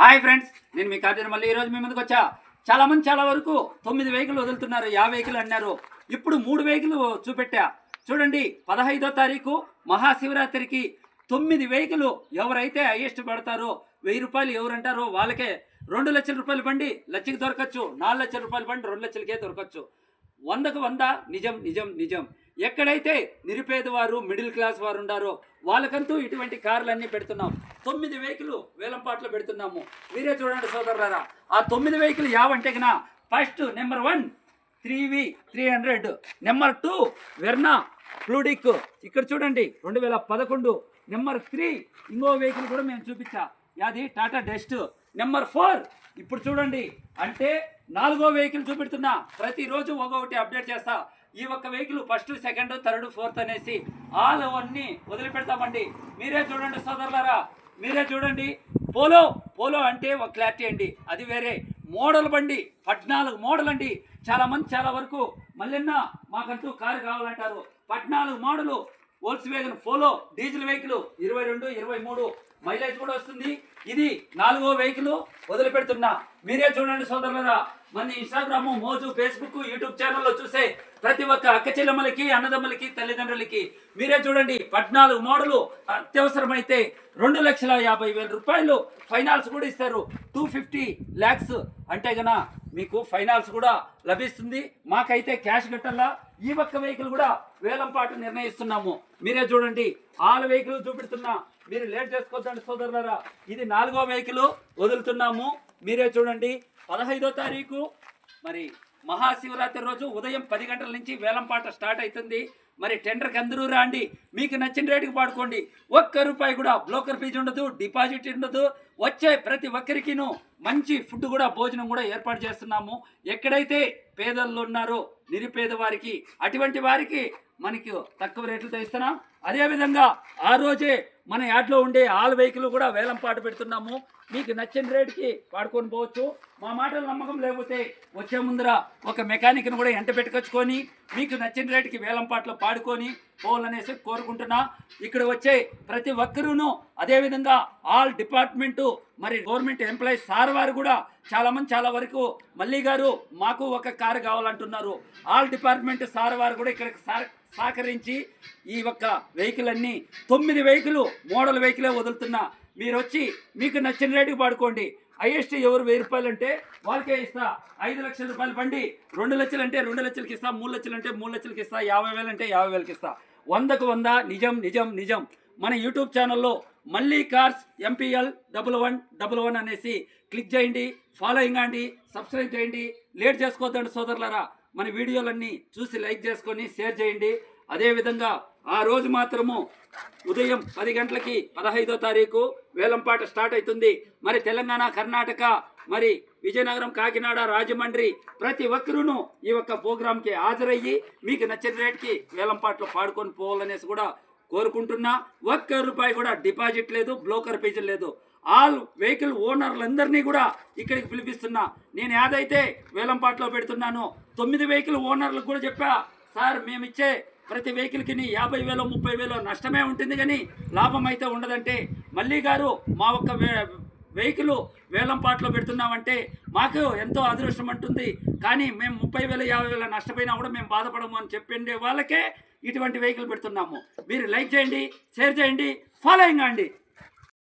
Hi friends నేను మీ కార్తీన మళ్ళీ ఈరోజు మీ ముందుకు వచ్చా. చాలా మంది చాలా వరకు తొమ్మిది వెహికల్ వదులుతున్నారు యా వెహికల్ అన్నారు. ఇప్పుడు మూడు వెహికల్ చూపెట్టా. చూడండి పదహైదో తారీఖు మహాశివరాత్రికి తొమ్మిది వెహికల్ ఎవరైతే హైయెస్ట్ పడతారో వెయ్యి రూపాయలు ఎవరంటారో వాళ్ళకే రెండు లక్షల రూపాయల బండి లక్షకి దొరకచ్చు నాలుగు లక్షల రూపాయల బండి రెండు లక్షలకే దొరకచ్చు. వందకు వంద నిజం నిజం నిజం. ఎక్కడైతే నిరుపేద వారు మిడిల్ క్లాస్ వారు ఉండారో వాళ్ళకంటూ ఇటువంటి కార్లన్నీ పెడుతున్నాం. తొమ్మిది వెహికల్ వేలంపాట్లో పెడుతున్నాము. మీరే చూడండి సోదరులారా ఆ తొమ్మిది వెహికల్ యావంటే కన్నా first number one three V three hundred number two Verna fluidic. ఇక్కడ చూడండి రెండు వేల పదకొండు నెంబర్ త్రీ ఇంకో వెహికల్ కూడా మేము చూపించా. యాది టాటా డస్ట్. నెంబర్ ఫోర్ ఇప్పుడు చూడండి అంటే నాలుగో వెహికల్ చూపెడుతున్నా. ప్రతిరోజు ఒక్కొక్కటి అప్డేట్ చేస్తా. ఈ ఒక్క vehicle first second third fourth అనేసి ఆల్ అవన్నీ వదిలిపెడతామండి. మీరే చూడండి సోదరులారా మీరే చూడండి. పోలో పోలో అంటే ఒక క్లారిటీ అండి. అది వేరే. మోడల్ బండి పద్నాలుగు మోడల్ అండి. చాలామంది చాలా వరకు మళ్ళీ మాకంటూ కారు కావాలంటారు. పద్నాలుగు model Volkswagen Polo diesel vehicle ఇరవై రెండు ఇరవై మూడు మైలేజ్ కూడా వస్తుంది. ఇది నాలుగో వెహికల్ వదిలిపెడుతున్నా. మీరే చూడండి సోదరులరా మన ఇన్స్టాగ్రామ్ మోజు ఫేస్బుక్ యూట్యూబ్ ఛానల్లో చూసే ప్రతి ఒక్క అక్క చెల్లెమ్మలకి అన్నదమ్ములకి తల్లిదండ్రులకి మీరే చూడండి. పద్నాలుగు మోడలు అత్యవసరమైతే రెండు లక్షల యాభై వేల రూపాయలు ఫైనాన్స్ కూడా ఇస్తారు. టూ ఫిఫ్టీ ల్యాక్స్ అంటే గన మీకు ఫైనాన్స్ కూడా లభిస్తుంది. మాకైతే క్యాష్ కట్టాలా. ఈ ఒక్క వెహికల్ కూడా వేలం పాటు నిర్ణయిస్తున్నాము. మీరే చూడండి ఆల్ వెహికల్ చూపెడుతున్నా మీరు లేట్ చేసుకోవద్దండి సోదరులారా. ఇది నాలుగో వెహికల్ వదులుతున్నాము. మీరే చూడండి పదహైదో తారీఖు. మరి మహాశివరాత్రి రోజు ఉదయం పది గంటల నుంచి వేలంపాట స్టార్ట్ అవుతుంది. మరి టెండర్కి అందరూ రాండి. మీకు నచ్చిన రేటుకి పాడుకోండి ఒక్క రూపాయి కూడా బ్రోకర్ ఫీజు ఉండదు డిపాజిట్ ఉండదు. వచ్చే ప్రతి ఒక్కరికిను మంచి ఫుడ్ కూడా భోజనం కూడా ఏర్పాటు చేస్తున్నాము. ఎక్కడైతే పేదలు ఉన్నారో నిరుపేద వారికి అటువంటి వారికి మనకి తక్కువ రేట్లతో ఇస్తున్నాం అదేవిధంగా ఆ రోజే మన యాడ్లో ఉండే ఆల్ వెహికల్ కూడా వేలం పాట పెడుతున్నాము. మీకు నచ్చిన రేటుకి వాడుకొని పోవచ్చు. మా మాటలు నమ్మకం లేకపోతే వచ్చే ముందర ఒక మెకానిక్ని కూడా ఎంట పెట్టుకొచ్చుకొని మీకు నచ్చిన రేటుకి వేలం పాటలు పాడుకొని పోవాలనేసి కోరుకుంటున్నా. ఇక్కడ వచ్చే ప్రతి ఒక్కరూను అదేవిధంగా ఆల్ డిపార్ట్మెంటు మరి గవర్నమెంట్ ఎంప్లాయీస్ సార్ వారు కూడా చాలామంది చాలా వరకు మల్లి గారు మాకు ఒక కారు కావాలంటున్నారు. ఆల్ డిపార్ట్మెంట్ సార్ వారు కూడా ఇక్కడ సార్ సహకరించి ఈ ఒక్క వెహికల్ అన్నీ తొమ్మిది వెహికల్ మోడల్ వెహికలే వదులుతున్నా. మీరు వచ్చి మీకు నచ్చిన రేటుకి పాడుకోండి. ఐఎస్టీ ఎవరు వెయ్యి రూపాయలు అంటే వాళ్ళకే ఇస్తా. ఐదు లక్షల రూపాయలు పండి. రెండు లక్షలు అంటే రెండు లక్షలకి ఇస్తా మూడు లక్షలు అంటే మూడు లక్షలకి ఇస్తా యాభై వేలు అంటే యాభై వేలకి ఇస్తా. వందకు వంద నిజం నిజం నిజం. మన యూట్యూబ్ ఛానల్లో మళ్ళీ cars MPL double one double one అనేసి క్లిక్ చేయండి ఫాలోయింగ్ అండి సబ్స్క్రైబ్ చేయండి. లేట్ చేసుకోవద్దండి సోదరులరా. మన వీడియోలన్నీ చూసి లైక్ చేసుకొని షేర్ చేయండి. అదేవిధంగా ఆ రోజు మాత్రము ఉదయం పది గంటలకి పదహైదో తారీఖు వేలంపాట స్టార్ట్ అవుతుంది. మరి తెలంగాణ కర్ణాటక మరి విజయనగరం కాకినాడ రాజమండ్రి ప్రతి ఒక్కరూను ఈ ఒక్క ప్రోగ్రాంకి హాజరయ్యి మీకు నచ్చిన రేట్కి వేలంపాట్లు పాడుకొని పోవాలనేసి కూడా కోరుకుంటున్నా. ఒక్క రూపాయి కూడా డిపాజిట్ లేదు బ్లోకర్ ఫీజు లేదు. ఆల్ వెహికల్ ఓనర్లందరినీ కూడా ఇక్కడికి పిలిపిస్తున్నా. నేను ఏదైతే వేలంపాట్లో పెడుతున్నానో తొమ్మిది వెహికల్ ఓనర్లకు కూడా చెప్పా. సార్ మేమిచ్చే ప్రతి వెహికల్కి యాభై వేలు ముప్పై వేలు నష్టమే ఉంటుంది కానీ లాభం అయితే ఉండదంటే మళ్ళీ గారు మా ఒక్క వే- వెహికల్ వేలం పాటలో పెడుతున్నామంటే మాకు ఎంతో అదృష్టం అంటుంది. కానీ మేము ముప్పై వేల యాభై వేల నష్టపోయినా కూడా మేము బాధపడము అని చెప్పిండే వాళ్ళకే ఇటువంటి వెహికల్ పెడుతున్నాము. మీరు లైక్ చేయండి షేర్ చేయండి ఫాలోయింగ్ అండి